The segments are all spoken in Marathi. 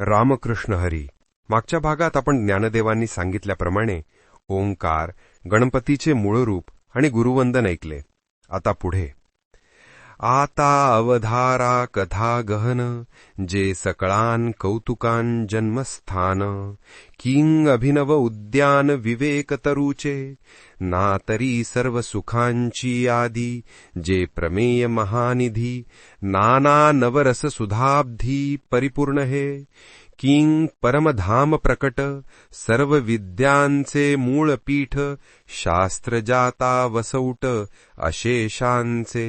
रामकृष्ण हरी. मागच्या भागात आपण ज्ञानदेवांनी सांगितल्याप्रमाणे ओंकार गणपतीचे मूळ रूप आणि गुरुवंदन ऐकले. आता पुढे. आता अवधारा कथा गहन जे सकळान कौतुकान जन्मस्थान किंग अभिनव उद्यान विवेक तरुचे ना तरी सर्व सुखांची आदी जे प्रमेय महानिधी नाना नवरस सुधाब्धी परिपूर्ण हे किंग परमधाम प्रकट सर्व विद्यांचे मूळ पीठ शास्त्र जाता वसौट अशेषांचे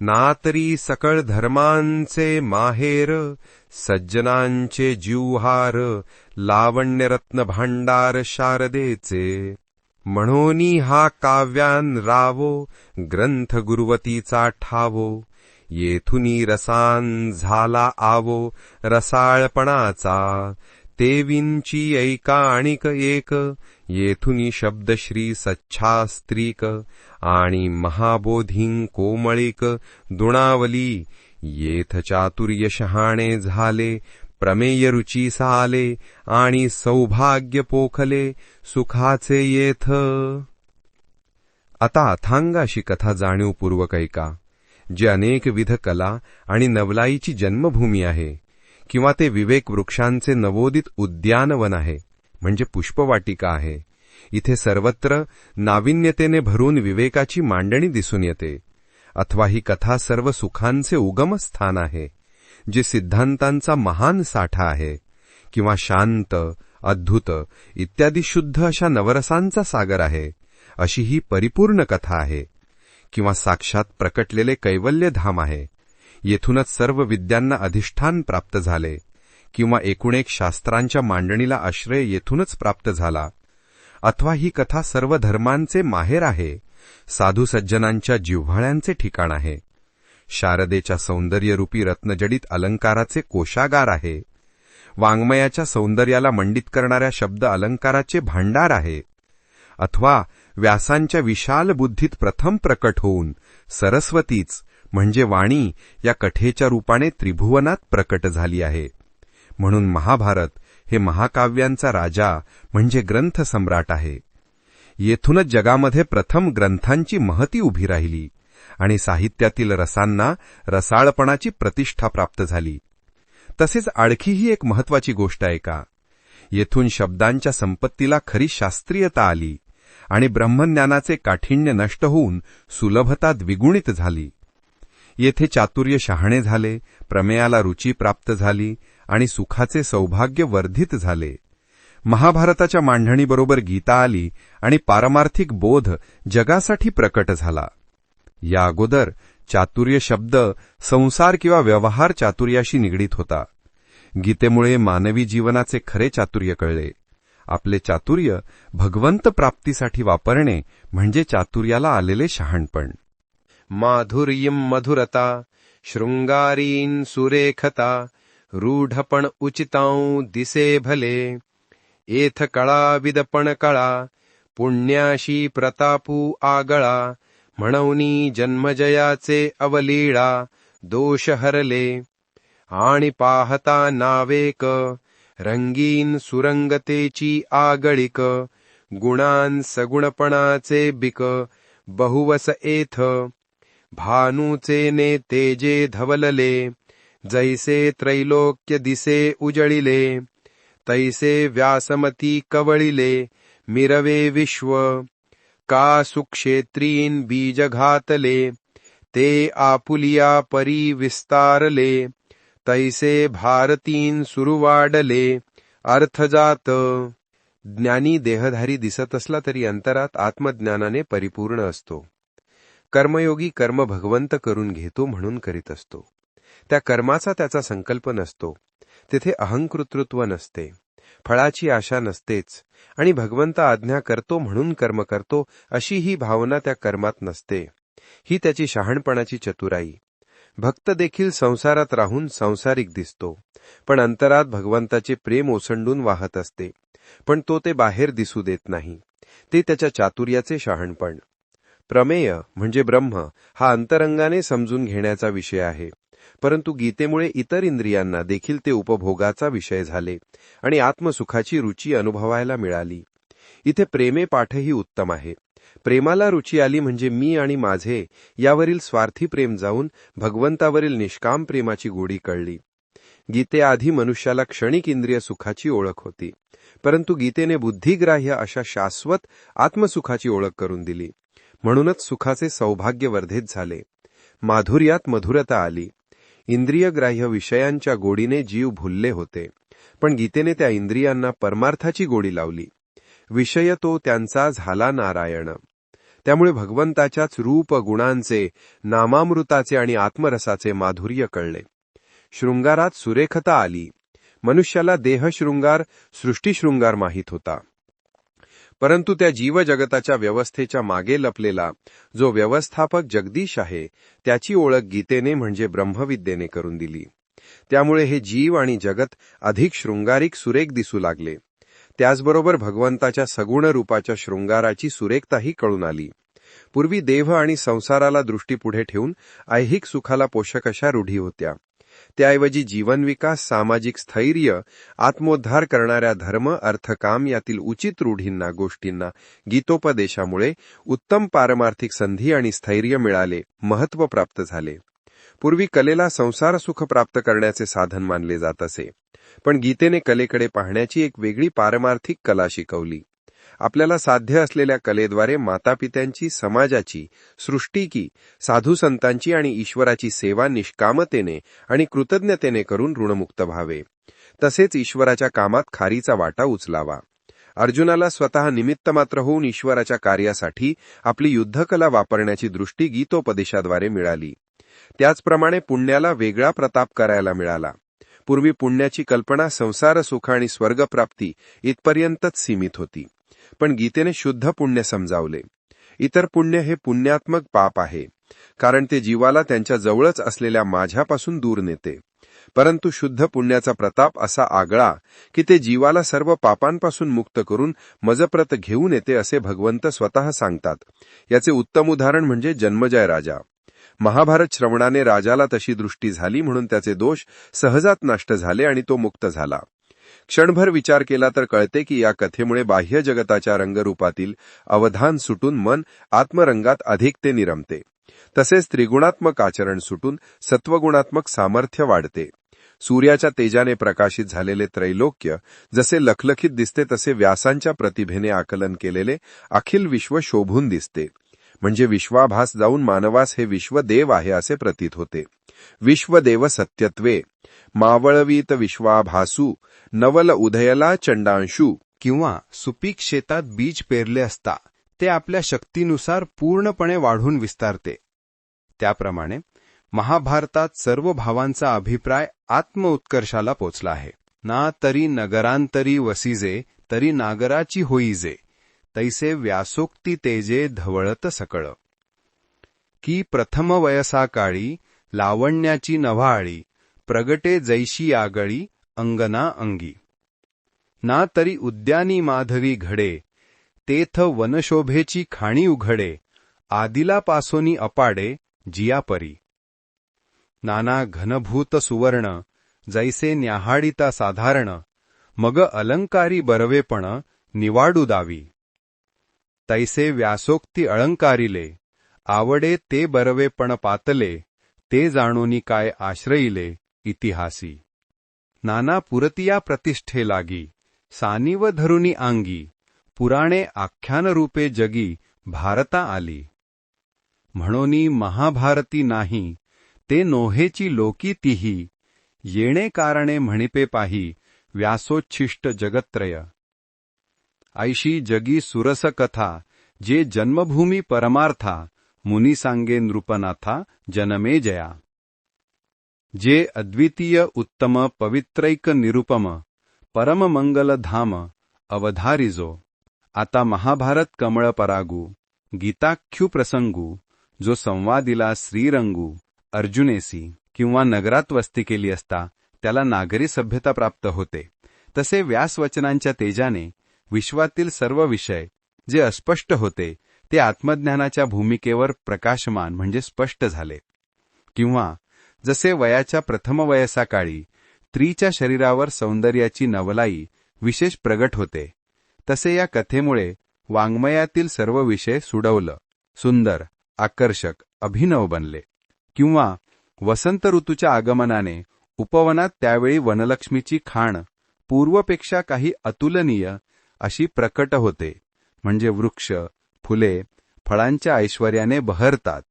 नातरी सकळ धर्मांचे माहेर सज्जनांचे जीवहार लावण्यरत्न भांडार शारदेचे. म्हणोनी हा काव्यान रावो ग्रंथ गुरुवतीचा ठावो. येथुनी रसान झाला आवो रसाळपणाचा. तेविंची ऐका आणिक एक येथुनी शब्दश्री सच्छास्त्रीक आणि महाबोधिं कोमळिक दुणावली. येथ चातुर्य शहाणे झाले प्रमेय रुची साले आणि सौभाग्य पोखले सुखाचे येथ. आता अथांगाशी कथा जाणीवपूर्वक ऐका जी अनेकविध कला आणि नवलाईची जन्मभूमी आहे. किंवा ते विवेक वृक्षांचे नवोदित उद्यानवन आहे म्हणजे पुष्पवाटिका आहे. इथे सर्वत्र नाविन्यतेने भरून विवेकाची मांडणी दिसून येते. अथवा ही कथा सर्व सुखांचे उगमस्थान आहे जे सिद्धांतांचा महान साठा आहे किंवा शांत अद्भुत इत्यादी शुद्ध अशा नवरसांचा सागर आहे अशी ही परिपूर्ण कथा आहे किंवा साक्षात प्रकटलेले कैवल्य धाम आहे. येथूनच सर्व विद्यांना अधिष्ठान प्राप्त झाले किंवा एकूण एक शास्त्रांच्या मांडणीला आश्रय येथूनच प्राप्त झाला. अथवा ही कथा सर्व धर्मांचे माहेर आहे साधू सज्जनांच्या जिव्हाळ्यांचे ठिकाण आहे. शारदेच्या सौंदर्यरूपी रत्नजडित अलंकाराचे कोशागार आहे. वाङ्मयाच्या सौंदर्याला मंडित करणाऱ्या शब्द अलंकाराचे भांडार आहे. अथवा व्यासांच्या विशाल बुद्धीत प्रथम प्रकट होऊन सरस्वतीच म्हणजे वाणी या कथेच्या रूपाने त्रिभुवनात प्रकट झाली आहे. म्हणून महाभारत हे महाकाव्यांचा राजा म्हणजे ग्रंथ सम्राट आहे. येथूनच जगामध्ये प्रथम ग्रंथांची महती उभी राहिली आणि साहित्यातील रसांना रसाळपणाची प्रतिष्ठा प्राप्त झाली. तसेच आणखीही एक महत्वाची गोष्ट आहे का? येथून शब्दांच्या संपत्तीला खरी शास्त्रीयता आली आणि ब्रह्मज्ञानाचे काठिण्य नष्ट होऊन सुलभता द्विगुणित झाली. येथे चातुर्य शहाणे झाले प्रमेयाला रुची प्राप्त झाली आणि सुखाचे सौभाग्य वर्धित झाले. महाभारताच्या मांडणीबरोबर गीता आली आणि पारमार्थिक बोध जगासाठी प्रकट झाला. या अगोदर चातुर्य शब्द संसार किंवा व्यवहार चातुर्याशी निगडीत होता. गीतेमुळे मानवी जीवनाचे खरे चातुर्य कळले. आपले चातुर्य भगवंत प्राप्तीसाठी वापरणे म्हणजे चातुर्याला आलेले शहाणपण. माधुर्यम मधुरता शृंगारीन सुरेखता रूढपण उचिताऊ दिसे भले एथ कळा विदपण कळा पुण्याशी प्रतापू आगळा म्हणवनी जन्मजयाचे अवलीळा दोष हरले. आणि पाहता नावेक रंगीन सुरंगतेची आगळिक गुणान सगुणपणाचे बिक बहुवस एथ भानूचे नेते तेजे धवलले जैसे त्रैलोक्य दिसे उजळिले तैसे व्यासमती कवळिले मिरवे विश्व का सुक्षेत्रीन बीज घातले ते आपुलिया परी विस्तारले तैसे भारतीन सुरुवाडले अर्थजात. ज्ञानी देहधारी दिसत असला तरी अंतरात आत्मज्ञानाने परिपूर्ण असतो. कर्मयोगी कर्म भगवंत करून घेतो म्हणून करीत असतो. त्या कर्माचा त्याचा संकल्प नसतो. तेथे अहंकृतृत्व नसते. फळाची आशा नसतेच. आणि भगवंत आज्ञा करतो म्हणून कर्म करतो अशी ही भावना त्या कर्मात नसते. ही त्याची शहाणपणाची चतुराई. भक्त देखील संसारात राहून संसारिक दिसतो. पण अंतरात भगवंताचे प्रेम ओसंडून वाहत असते. पण तो ते बाहेर दिसू देत नाही. ते त्याच्या चातुर्याचे शहाणपण. प्रमेय म्हणजे ब्रह्म हा अंतरंगाने समजून घेण्याचा विषय आहे. परंतु गीतेमुळे इतर इंद्रियांना देखील ते उपभोगाचा विषय झाले आणि आत्मसुखाची रुची अनुभवायला मिळाली. इथे प्रेमे पाठही उत्तम आहे. प्रेमाला रुची आली म्हणजे मी आणि माझे यावरील स्वार्थी प्रेम जाऊन भगवंतावरील निष्काम प्रेमाची गोडी कळली. गीतेआधी मनुष्याला क्षणिक इंद्रिय सुखाची ओळख होती. परंतु गीतेने बुद्धिग्राह्य अशा शाश्वत आत्मसुखाची ओळख करून दिली. म्हणूनच सुखाचे सौभाग्य वर्धित झाले. माधुर्यात मधुरता आली. इंद्रियग्राह्य विषयांच्या गोडीने जीव भुलले होते. पण गीतेने त्या इंद्रियांना परमार्थाची गोडी लावली. विषय तो त्यांचा झाला नारायण. त्यामुळे भगवंताच्याच रूप गुणांचे नामामृताचे आणि आत्मरसाचे माधुर्य कळले. शृंगारात सुरेखता आली. मनुष्याला देहशृंगार सृष्टीशृंगार माहीत होता. परंतु त्या जीवजगताच्या व्यवस्थेच्या मागे लपलेला जो व्यवस्थापक जगदीश आहे त्याची ओळख गीतेने म्हणजे ब्रह्मविद्येने करून दिली. त्यामुळे हे जीव आणि जगत अधिक शृंगारिक सुरेख दिसू लागले. त्याचबरोबर भगवंताच्या सगुण रूपाच्या शृंगाराची सुरेखताही कळून आली. पूर्वी देह आणि संसाराला दृष्टी पुढे ठेवून ऐहिक सुखाला पोषक अशा रूढी होत्या. त्याऐवजी जीवनविकास सामाजिक स्थैर्य आत्मोद्धार करणाऱ्या धर्म अर्थकाम यातील उचित रूढींना गोष्टींना गीतोपदेशामुळे उत्तम पारमार्थिक संधी आणि स्थैर्य मिळाले महत्त्व प्राप्त झाले. पूर्वी कलेला संसार सुख प्राप्त करण्याचे साधन मानले जात असे. पण गीतेने कलेकडे पाहण्याची एक वेगळी पारमार्थिक कला शिकवली. आपल्याला साध्य असलेल्या कलेद्वारे मातापित्यांची समाजाची सृष्टीकी साधू संतांची आणि ईश्वराची सेवा निष्कामतेने आणि कृतज्ञतेने करून ऋणमुक्त व्हावे. तसेच ईश्वराच्या कामात खारीचा वाटा उचलावा. अर्जुनाला स्वतः निमित्त मात्र होऊन ईश्वराच्या कार्यासाठी आपली युद्धकला वापरण्याची दृष्टी गीतोपदेशाद्वारे मिळाली. त्याचप्रमाणे पुण्याला वेगळा प्रताप करायला मिळाला. पूर्वी पुण्याची कल्पना संसार सुख आणि स्वर्गप्राप्ती इथपर्यंतच सीमित होती. पण गीतेने शुद्ध पुण्य समजावले. इतर पुण्य हे पुण्यात्मक पाप आहे कारण ते जीवाला त्यांच्या जवळच असलेल्या माझ्यापासून दूर नेते. परंतु शुद्ध पुण्याचा प्रताप असा आगळा की ते जीवाला सर्व पापांपासून मुक्त करून मजप्रत घेऊन येते असे भगवंत स्वतः सांगतात. याचे उत्तम उदाहरण म्हणजे जन्मजय राजा. महाभारत श्रवणाने राजाला तशी दृष्टी झाली म्हणून त्याचे दोष सहजात नष्ट झाले आणि तो मुक्त झाला. क्षणभर विचार केला तर कळते की या कथेमुळे बाह्य जगताच्या रंगरूपातील अवधान सुटून मन आत्मरंगात अधिक ते निरमते. तसेच त्रिगुणात्मक आचरण सुटून सत्वगुणात्मक सामर्थ्य वाढते. सूर्याच्या तेजाने प्रकाशित झालेले त्रैलोक्य जसे लखलखीत दिसते तसे व्यासांच्या प्रतिभेने आकलन केलेले अखिल विश्व शोभून दिसते. म्हणजे विश्वाभास जाऊन मानवास हे विश्व देव आहे असे प्रतीत होते. विश्वदेव सत्यत्वे मावळवीत विश्वाभासू नवल उदयला चंडांशू किंवा सुपीक शेतात बीज पेरले असता ते आपल्या शक्तीनुसार पूर्णपणे वाढून विस्तारते त्याप्रमाणे महाभारतात सर्व भावांचा अभिप्राय आत्मउत्कर्षाला पोचला आहे ना तरी नगरांतरी वसिजे तरी नागराची होईजे तैसे व्यासोक्ती तेजे धवळत सकळ की प्रथम वयसा काळी लावण्याची नव्हाळी प्रगटे जैशी आगळी अंगना अंगी. ना तरी उद्यानी माधवी घडे तेथ वनशोभेची खाणी उघडे आदिला पासोनी अपाडे जियापरी नाना घनभूत सुवर्ण जैसे न्याहाडिता साधारण मग अलंकारी बरवेपण निवाडू दावी. तैसे व्यासोक्ती अलंकारिले आवडे ते बरवेपण पातले ते जाणोनी काय आश्रयिले इतिहासी. नाना पुरतिया प्रतिष्ठे लागी सानिव धरुनी आंगी पुराणे आख्यानरूपे जगी भारता आली. म्हणोनी महाभारती नाही ते नोहेची लोकी तिही येणे कारणे म्हणिपे पाही व्यासोच्छिष्ट जगत्रय. ऐशी जगी सुरस कथा जे जन्मभूमी परमार्था मुनी सांगे नृपनाथा जनमे जया जे अद्वितीय उत्तम पवित्रैक निरुपम परम मंगल धाम अवधारिजो आता महाभारत कमळ परागू गीताख्यू प्रसंगू जो संवादिला श्रीरंगू अर्जुनेसी किंवा नगरात वस्ती केली असता त्याला नागरी सभ्यता प्राप्त होते तसे व्यासवचनांच्या तेजाने विश्वातील सर्व विषय जे अस्पष्ट होते ते आत्मज्ञानाच्या भूमिकेवर प्रकाशमान म्हणजे स्पष्ट झाले. किंवा जसे वयाच्या प्रथम वयसाकाळी स्त्रीच्या शरीरावर सौंदर्याची नवलाई विशेष प्रगट होते तसे या कथेमुळे वाङ्मयातील सर्व विषय सुडवलं सुंदर आकर्षक अभिनव बनले. किंवा वसंत ऋतूच्या आगमनाने उपवनात त्यावेळी वनलक्ष्मीची खाण पूर्वपेक्षा काही अतुलनीय अशी प्रकट होते म्हणजे वृक्ष फुले फळांच्या ऐश्वर्याने बहरतात.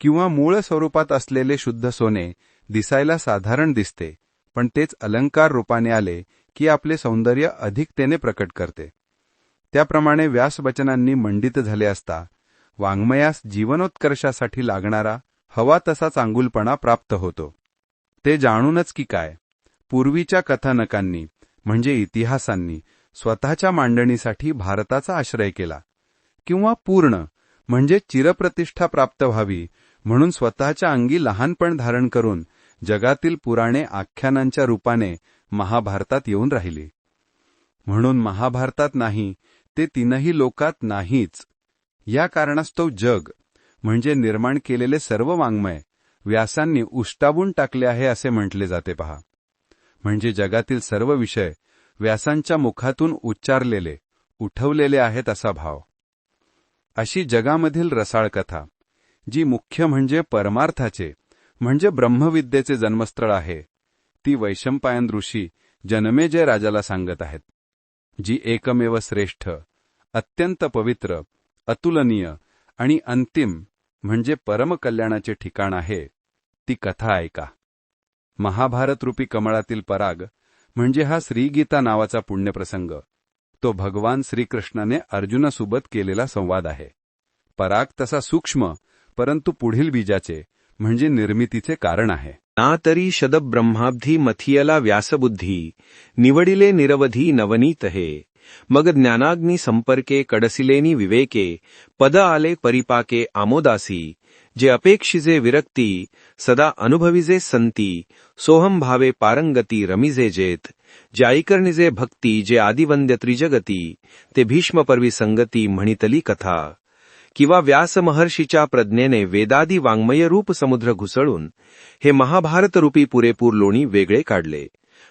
किंवा मूळ स्वरूपात असलेले शुद्ध सोने दिसायला साधारण दिसते पण तेच अलंकार रूपाने आले की आपले सौंदर्य अधिकतेने प्रकट करते. त्याप्रमाणे व्यासवचनांनी मंडित झाले असता वाङ्मयास जीवनोत्कर्षासाठी लागणारा हवा तसा चांगुलपणा प्राप्त होतो. ते जाणूनच की काय? पूर्वीच्या कथानकांनी म्हणजे इतिहासांनी स्वतःच्या मांडणीसाठी भारताचा आश्रय केला. किंवा पूर्ण म्हणजे चिरप्रतिष्ठा प्राप्त व्हावी म्हणून स्वतःच्या अंगी लहानपण धारण करून जगातील पुराणे आख्यानांच्या रूपाने महाभारतात येऊन राहिली. म्हणून महाभारतात नाही ते तीनही लोकात नाहीच. या कारणास्तव जग म्हणजे निर्माण केलेले सर्व वाङ्मय व्यासांनी उष्टावून टाकले आहे असे म्हटले जाते पहा. म्हणजे जगातील सर्व विषय व्यासांच्या मुखातून उच्चारलेले उठवलेले आहेत असा भाव. अशी जगामधील रसाळ कथा जी मुख्य म्हणजे परमार्थाचे म्हणजे ब्रह्मविद्येचे जन्मस्थळ आहे. ती वैशंपायन ऋषी जनमेजय राजाला सांगत आहेत. जी एकमेव श्रेष्ठ अत्यंत पवित्र अतुलनीय आणि अंतिम म्हणजे परमकल्याणाचे ठिकाण आहे ती कथा ऐका. महाभारत रूपी कमळातील पराग म्हणजे हा श्रीगीता नावाचा पुण्यप्रसंग तो भगवान श्रीकृष्णाने अर्जुनासोबत केलेला संवाद आहे. पराग तसा सूक्ष्म परंतु पुढील बीजाचे म्हणजे निर्मितीचे कारण आहे. ना तरी शदब्रह्माब्धी मथियला व्यासबुद्धी निवडिले निरवधी नवनीत हे. मग ज्ञानाग्नी संपर्के कडसिलेनी विवेके पद आले परिपाके आमोदासी जे अपेक्षिजे विरक्ती सदा अनुभविजे संती सोहम भावे पारंगती रमिजे जेत जे ऐकर्णिजे भक्ती जे आदिवंद्य त्रिजगती ते भीष्मपर्वी संगती म्हणितली कथा. किंवा व्यासमहर्षीच्या प्रज्ञेने वेदादी वाङ्मय रूप समुद्र घुसळून हे महाभारत रूपी पुरेपूर लोणी वेगळे काढले.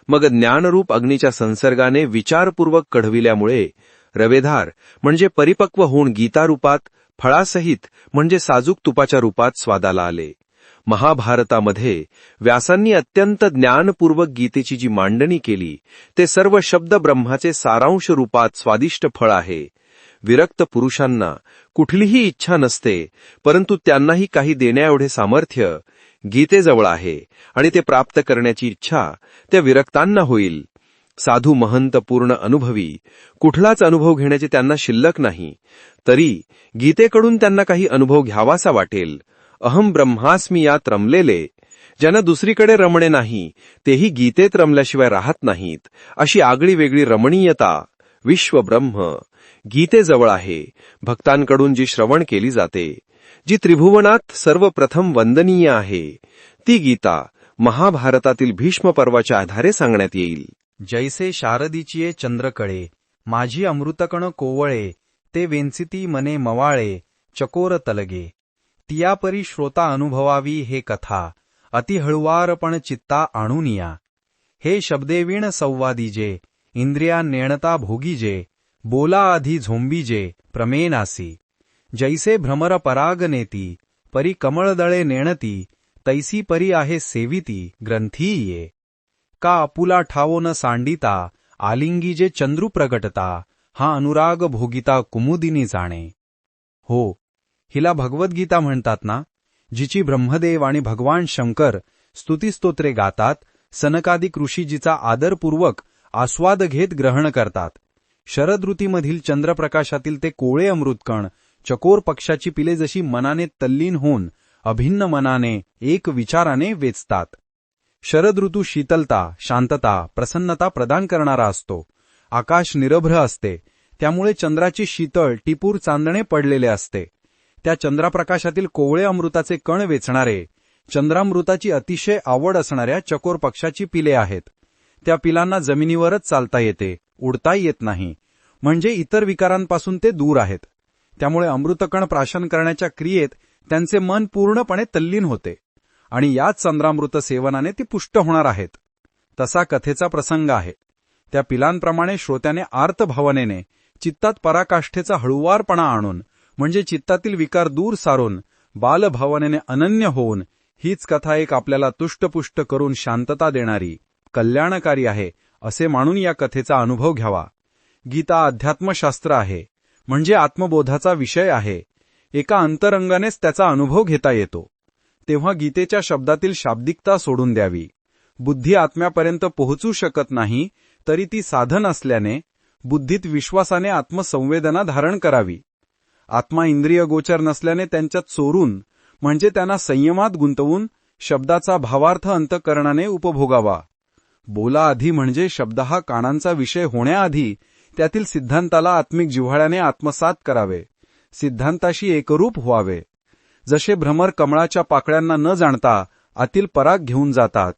मग ज्ञानरूप अग्नीच्या संसर्गाने विचारपूर्वक कढविल्यामुळे रवेधार म्हणजे परिपक्व होऊन गीतारूपात फळासहित म्हणजे साजूक तुपाच्या रूपात स्वादाला आले. महाभारतामध्ये व्यासांनी अत्यंत ज्ञानपूर्वक गीतेची जी मांडणी केली ते सर्व शब्द ब्रह्माचे सारांश रूपात स्वादिष्ट फळ आहे. विरक्त पुरुषांना कुठलीही इच्छा नसते परंतु त्यांनाही काही देण्याएवढे सामर्थ्य गीतेजवळ आहे आणि ते प्राप्त करण्याची इच्छा त्या विरक्तांना होईल. साधू महंत पूर्ण अनुभवी कुठलाच अनुभव घेण्याचे त्यांना शिल्लक नाही. तरी गीतेकडून त्यांना काही अनुभव घ्यावासा वाटेल. अहम ब्रह्मास्मी यात रमलेले ज्यांना दुसरीकडे रमणे नाही तेही गीतेत रमल्याशिवाय राहत नाहीत अशी आगळी वेगळी रमणीयता विश्व ब्रह्म गीतेजवळ आहे भक्तांकडून जी श्रवण केली जाते जी त्रिभुवनात सर्वप्रथम वंदनीय आहे ती गीता महाभारतातील भीष्म पर्वाच्या आधारे सांगण्यात येईल. जैसे शारदीचिये चंद्रकळे माझी अमृतकण कोवळे ते वेंचिती मने मवाळे चकोर तलगे. तियापरी श्रोता अनुभवावी हे कथा अतिहळुवारपण चित्ता चित्ता आणूनिया. हे शब्देवीण संवादीजे इंद्रिया नेणता भोगीजे बोला आधी झोंबीजे प्रमेनासी जैसे भ्रमर पराग नेती परी कमळदळे नेणती तैसी परी आहे सेविती ग्रंथी ये का आपुला ठावो न सांडिता आलिंगी जे चंद्रू प्रगटता हा अनुराग भोगिता कुमुदिनी जाणे. हो हिला भगवद्गीता म्हणतात ना जिची ब्रह्मदेव आणि भगवान शंकर स्तुतिस्तोत्रे गातात सनकादिक ऋषीजीचा आदरपूर्वक आस्वाद घेत ग्रहण करतात. शरद ऋतीमधील चंद्रप्रकाशातील ते कोळे अमृतकण चकोर पक्षाची पिले जशी मनाने तल्लीन होऊन अभिन्न मनाने एक विचाराने वेचतात. शरद ऋतू शीतलता शांतता प्रसन्नता प्रदान करणारा असतो. आकाश निरभ्र असते. त्यामुळे चंद्राची शीतळ टिपूर चांदणे पडलेले असते. त्या चंद्राप्रकाशातील कोवळे अमृताचे कण वेचणारे चंद्रामृताची अतिशय आवड असणाऱ्या चकोर पक्षाची पिले आहेत. त्या पिलांना जमिनीवरच चालता येते उडता येत नाही. म्हणजे इतर विकारांपासून ते दूर आहेत. त्यामुळे अमृतकण प्राशन करण्याच्या क्रियेत त्यांचे मन पूर्णपणे तल्लीन होते. आणि याच चंद्रामृत सेवनाने ती पुष्ट होणार आहेत. तसा कथेचा प्रसंग आहे. त्या पिलांप्रमाणे श्रोत्याने आर्तभावनेने चित्तात पराकाष्ठेचा हळुवारपणा आणून म्हणजे चित्तातील विकार दूर सारून बालभावनेने अनन्य होऊन हीच कथा एक आपल्याला तुष्टपुष्ट करून शांतता देणारी कल्याणकारी आहे असे मानून या कथेचा अनुभव घ्यावा. गीता अध्यात्मशास्त्र आहे म्हणजे आत्मबोधाचा विषय आहे. एका अंतरंगानेच त्याचा अनुभव घेता येतो. तेव्हा गीतेच्या शब्दातील शाब्दिकता सोडून द्यावी. बुद्धी आत्म्यापर्यंत पोहोचू शकत नाही तरी ती साधन असल्याने बुद्धीत विश्वासाने आत्मसंवेदना धारण करावी. आत्मा इंद्रिय गोचर नसल्याने त्यांच्यात चोरून म्हणजे त्यांना संयमात गुंतवून शब्दाचा भावार्थ अंतकरणाने उपभोगावा. बोला आधी म्हणजे शब्द हा कानांचा विषय होण्याआधी त्यातील सिद्धांताला आत्मिक जिव्हाळ्याने आत्मसात करावे. सिद्धांताशी एकरूप व्हावे. जसे भ्रमर कमळाच्या पाकळ्यांना न जाणता आतील पराग घेऊन जातात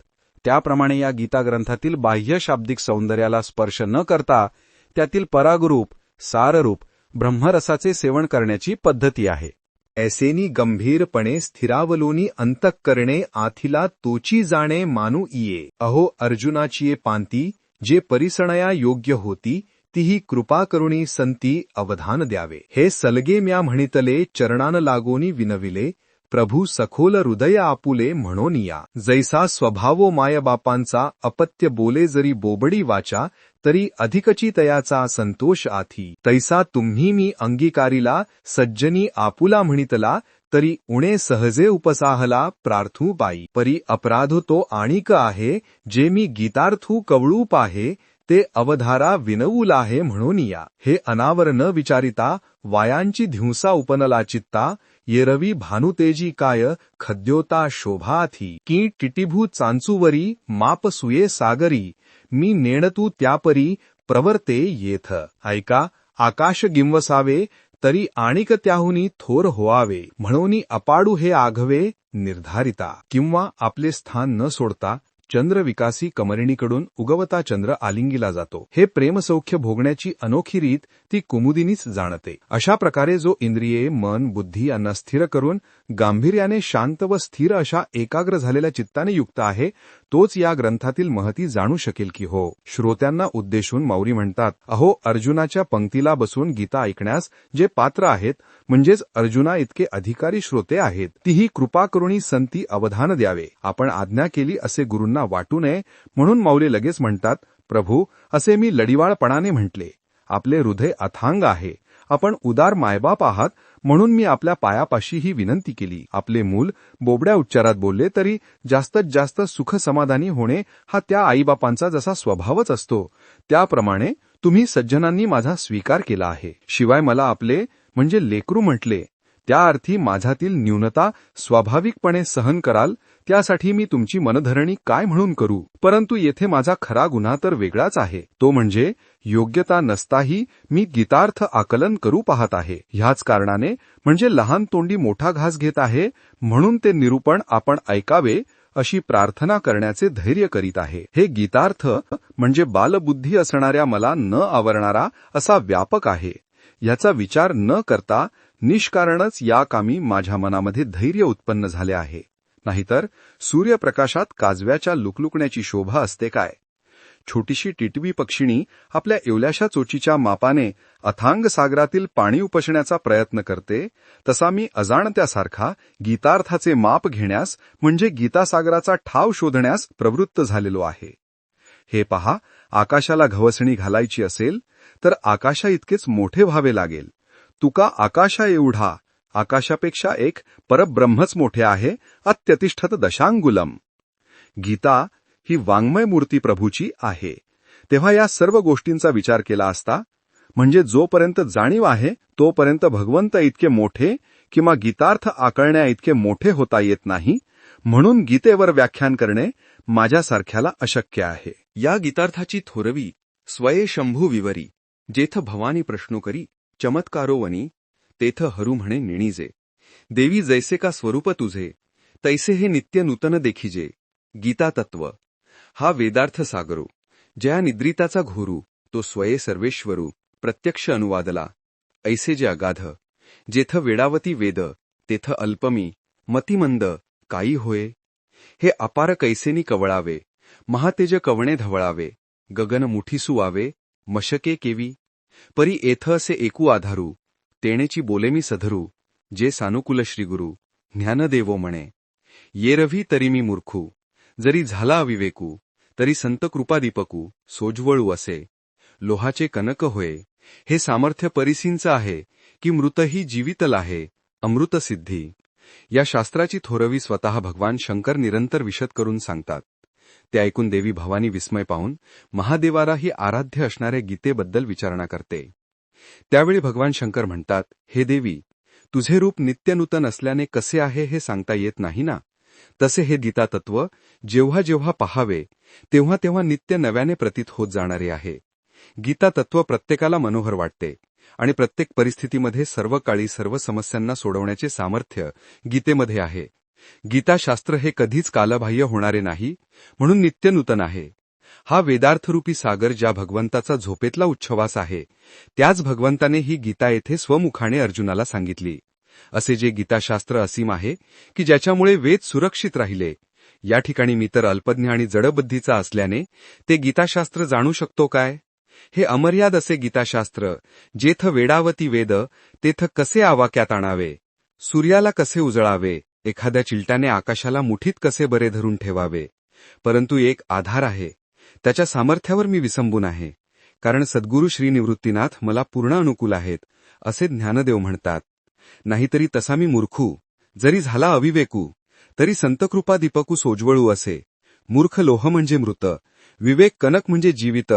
त्याप्रमाणे या गीता ग्रंथातील बाह्य शाब्दिक सौंदर्याला स्पर्श न करता त्यातील परागरूप साररूप ब्रह्मरसाचे सेवन करण्याची पद्धती आहे. ऐसेनी गंभीरपणे स्थिरावलोनी अंतःकरणे आथिला तोची जाणे मानू इये. अहो अर्जुनाची पांती जे परिसणया योग्य होती तीही कृपा करुणी संती अवधान द्यावे. हे सलगे म्या म्हणितले चरणान लागोनी विनविले प्रभू सखोल हृदय आपुले म्हणोनिया. जैसा स्वभावो मायबापांचा अपत्य बोले जरी बोबडी वाचा तरी अधिकची तयाचा संतोष आथी. तैसा तुम्ही मी अंगीकारिला सज्जनी आपुला म्हणितला तरी उणे सहजे उपसाहला प्रार्थू पायी परी अपराध तो आणिक आहे जे मी गीतार्थू कवळू पाहे ते अवधारा विनवूल आहे म्हणून या. हे अनावर न विचारिता वायांची धिंसा उपनला चित्ता येरवी भानुतेजी काय खद्योता शोभाथी. की टिटिभू चांचूवरी माप सुये सागरी मी नेणतू त्यापरी प्रवर्ते येथ. ऐका आकाश गिंवसावे तरी आणिक त्याहुनी थोर होवावे म्हणून अपाडू हे आघवे निर्धारिता. किंवा आपले स्थान न सोडता चंद्र विकासी कमरिणीकडून उगवता चंद्र आलिंगीला जातो. हे प्रेमसौख्य भोगण्याची अनोखी रीत ती कुमुदिनीच जाणते. अशा प्रकारे जो इंद्रिये मन बुद्धी यांना स्थिर करून गांभीर्याने शांत व स्थिर अशा एकाग्र झालेल्या चित्ताने युक्त आहे तोच या ग्रंथातील महती जाणू शकेल की हो. श्रोत्यांना उद्देशून मौरी म्हणतात अहो अर्जुनाच्या पंक्तीला बसून गीता ऐकण्यास जे पात्र आहेत म्हणजेच अर्जुना इतके अधिकारी श्रोते आहेत तीही कृपा करुणी संती अवधान द्यावे. आपण आज्ञा केली असे गुरूंना वाटू नये म्हणून मौली लगेच म्हणतात प्रभू असे मी लढिवाळपणाने म्हटले. आपले हृदय अथांग आहे. आपण उदार मायबाप आहात म्हणून मी आपल्या पायापाशी ही विनंती केली. आपले मूल बोबड्या उच्चारात बोलले तरी जास्तीत जास्त सुख समाधानी होणे हा त्या आईबापांचा जसा स्वभावच असतो. त्याप्रमाणे तुम्ही सज्जनांनी माझा स्वीकार केला आहे. शिवाय मला आपले म्हणजे लेकरू म्हटले त्या अर्थी माझ्यातील न्यूनता स्वाभाविकपणे सहन कराल त्यासाठी मी तुमची मनधरणी काय म्हणून करू? परंतु येथे माझा खरा गुन्हा तर वेगळाच आहे. तो म्हणजे योग्यता नसताही मी गीतार्थ आकलन करू पाहत आहे. ह्याच कारणाने म्हणजे लहान तोंडी मोठा घास घेत आहे म्हणून ते निरूपण आपण ऐकावे अशी प्रार्थना करण्याचे धैर्य करीत आहे. हे गीतार्थ म्हणजे बालबुद्धी असणाऱ्या मला न आवरणारा असा व्यापक आहे. याचा विचार न करता निष्कारणच या कामी माझ्या मनामध्ये धैर्य उत्पन्न झाले आहे. नाहीतर सूर्यप्रकाशात काजव्याच्या लुकलुकण्याची शोभा असते काय? छोटीशी टिटवी पक्षिणी आपल्या एवल्याशा चोचीच्या मापाने अथांग सागरातील पाणी उपसण्याचा प्रयत्न करते तसा मी अजाणत्यासारखा गीतार्थाचे माप घेण्यास म्हणजे गीतासागराचा ठाव शोधण्यास प्रवृत्त झालेलो आहे. हे पहा आकाशाला घवसणी घालायची असेल तर आकाशा इतकेच मोठे व्हावे लागेल. तुका आकाशा एवढा आकाशापेक्षा एक परब्रह्मच मोठे आहे अत्यतिष्ठत दशांगुलम. गीता ही वाङ्मय मूर्ती प्रभूची आहे. तेव्हा या सर्व गोष्टींचा विचार केला असता म्हणजे जोपर्यंत जाणीव आहे तोपर्यंत भगवंत इतके मोठे किंवा गीतार्थ आकळण्या इतके मोठे होता येत नाही म्हणून गीतेवर व्याख्यान करणे माझ्यासारख्याला अशक्य आहे. या गीतार्थाची थोरवी स्वये शंभू विवरी जेथ भवानी प्रश्नो करी चमत्कारो वनी तेथ हरू म्हणे निणीजे देवी जैसे का स्वरूप तुझे तैसे हे नित्य नूतन देखिजे गीता तत्व. हा वेदार्थ सागरो. जया निद्रिताचा घोरू तो स्वये सर्वेश्वरू. प्रत्यक्ष अनुवादला. ऐसे जे अगाध. जेथ वेडावती वेद तेथ अल्पमी. मतिमंद काही होय हे अपार कैसेनी कवळावे. महातेज कवणे धवळावे. गगन मुठी सुवावे मशके केवी. परी एथ असे एकू आधारू. तेणेची बोले मी सधरू जे सानुकुल श्रीगुरु ज्ञानदेवो म्हणे. ये रवी तरी मी मूर्खू जरी झाला अविवेकू तरी संत कृपादीपकू सोज्वळू असे. लोहाचे कनक होय हे सामर्थ्य परिसींचं आहे की मृतही जीवितल आहे अमृतसिद्धी या शास्त्राची थोरवी स्वतः भगवान शंकर निरंतर विशद करून सांगतात. ते ऐकून देवी भवानी विस्मय पाहून महादेवाला ही आराध्य असणाऱ्या गीतेबद्दल विचारणा करते. त्यावेळी भगवान शंकर म्हणतात हे देवी तुझे रूप नित्यनूतन असल्याने कसे आहे हे सांगता येत नाही ना? तसे हे गीता तत्व जेव्हा जेव्हा पहावे तेव्हा तेव्हा नित्य नव्याने प्रतीत होत जाणारे आहे. गीता तत्व प्रत्येकाला मनोहर वाटते आणि प्रत्येक परिस्थितीमध्ये सर्व काळी सर्व समस्यांना सोडवण्याचे सामर्थ्य गीतेमध्ये आहे. गीताशास्त्र हे कधीच कालबाह्य होणारे नाही म्हणून नित्यनूतन आहे. हा वेदार्थरूपी सागर ज्या भगवंताचा झोपेतला उच्छवास आहे त्याच भगवंताने ही गीता येथे स्वमुखाने अर्जुनाला सांगितली. असे जे गीताशास्त्र असीम आहे की ज्याच्यामुळे वेद सुरक्षित राहिले या ठिकाणी मी तर अल्पज्ञ आणि जडबुद्धीचा असल्याने ते गीताशास्त्र जाणू शकतो काय? हे अमर्याद असे गीताशास्त्र जेथ वेडावती वेद तेथ कसे आवाक्यात आणावे? सूर्याला कसे उजळावे? एखाद्या चिलट्याने आकाशाला मुठीत कसे बरे धरून ठेवावे? परंतु एक आधार आहे त्याच्या सामर्थ्यावर मी विसंबून आहे. कारण सद्गुरू श्री निवृत्तीनाथ मला पूर्ण अनुकूल आहेत असे ज्ञानदेव म्हणतात. नाहीतरी तसा मी मूर्खू जरी झाला अविवेकू तरी संतकृपा दीपकू सोज्वळू असे. मूर्ख लोह म्हणजे मृत विवेक कनक म्हणजे जीवित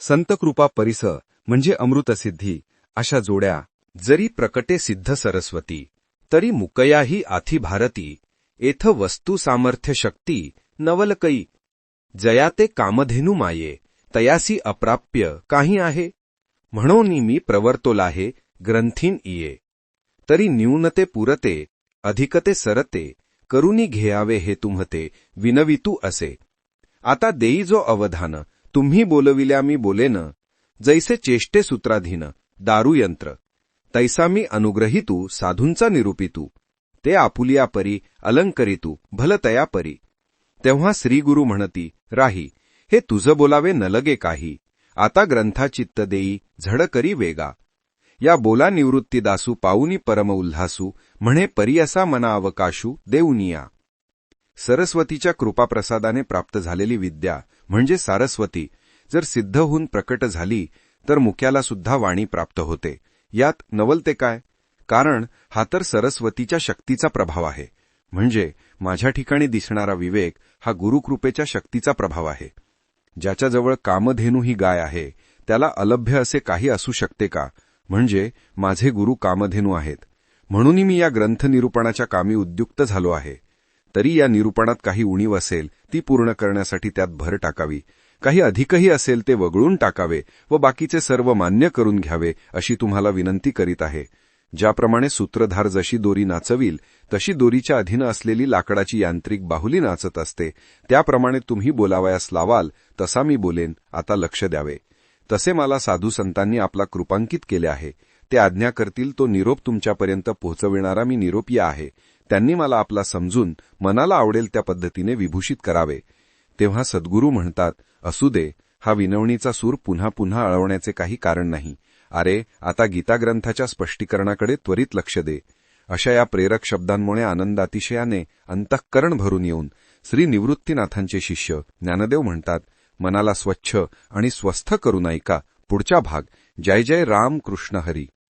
संतकृपा परिस म्हणजे अमृतसिद्धी अशा जोड्या जरी प्रकटे सिद्ध सरस्वती तरी मुकयाही आथी भारती एथ वस्तू सामर्थ्य शक्ती नवलकई जयाते कामधेनू माये तयासी अप्राप्य काही आहे? म्हणून मी प्रवर्तोलाहे ग्रंथीन इये. तरी न्यूनते पुरते अधिकते सरते करुनी घेयावे हे तुम्हते विनवितू असे. आता देई जो अवधान तुम्ही बोलविल्या मी बोलेन जैसे चेष्टे सूत्राधीन दारुयंत्र तैसा मी अनुग्रहितू साधूंचा निरूपितू. ते आपुलिया परी अलंकरितू भलतया परी तेव्हा श्रीगुरु म्हणती राही हे तुझं बोलावे नलगे काही. आता ग्रंथा चित्त देई झड करी वेगा. या बोला निवृत्ती दासू पाऊनी परम उल्हासू म्हणे परियसा मना अवकाशू देऊनिया सरस्वतीच्या कृपाप्रसादाने प्राप्त झालेली विद्या म्हणजे सारस्वती जर सिद्ध होऊन प्रकट झाली तर मुक्याला सुद्धा वाणी प्राप्त होते. यात नवलते काय? कारण हा तर सरस्वतीच्या शक्तीचा प्रभाव आहे. म्हणजे माझ्या ठिकाणी दिसणारा विवेक हा गुरुकृपेच्या शक्तीचा प्रभाव आहे. ज्याच्याजवळ कामधेनू ही गाय आहे त्याला अलभ्य असे काही असू शकते का? म्हणजे माझे गुरु कामधेनू आहेत. म्हणूनही मी या ग्रंथ निरूपणाच्या कामी उद्युक्त झालो आहे. तरी या निरूपणात काही उणीव असेल ती पूर्ण करण्यासाठी त्यात भर टाकावी. काही अधिकही असेल ते वगळून टाकावे व बाकीचे सर्व मान्य करून घ्यावे अशी तुम्हाला विनंती करीत आहे. ज्याप्रमाणे सूत्रधार जशी दोरी नाचविल तशी दोरीच्या अधीन असलेली लाकडाची यांत्रिक बाहुली नाचत असते. त्याप्रमाणे तुम्ही बोलावयास लावाल तसा मी बोलेन आता लक्ष द्यावे. तसे मला साधू संतांनी आपला कृपांकित केले आहे. ते आज्ञा करतील तो निरोप तुमच्यापर्यंत पोहोचविणारा मी निरोपी आहे. त्यांनी मला आपला समजून मनाला आवडेल त्या पद्धतीने विभूषित करावे. तेव्हा सद्गुरू म्हणतात असू दे हा विनवणीचा सूर पुन्हा पुन्हा अळवण्याचे काही कारण नाही. अरे आता गीता ग्रंथाच्या स्पष्टीकरणाकडे त्वरित लक्ष दे. अशा या प्रेरक शब्दांमुळे आनंदातिशयाने अंतःकरण भरून येऊन श्री निवृत्तीनाथांचे शिष्य ज्ञानदेव म्हणतात मनाला स्वच्छ आणि स्वस्थ करून ऐका पुढचा भाग जय जय राम कृष्ण हरी.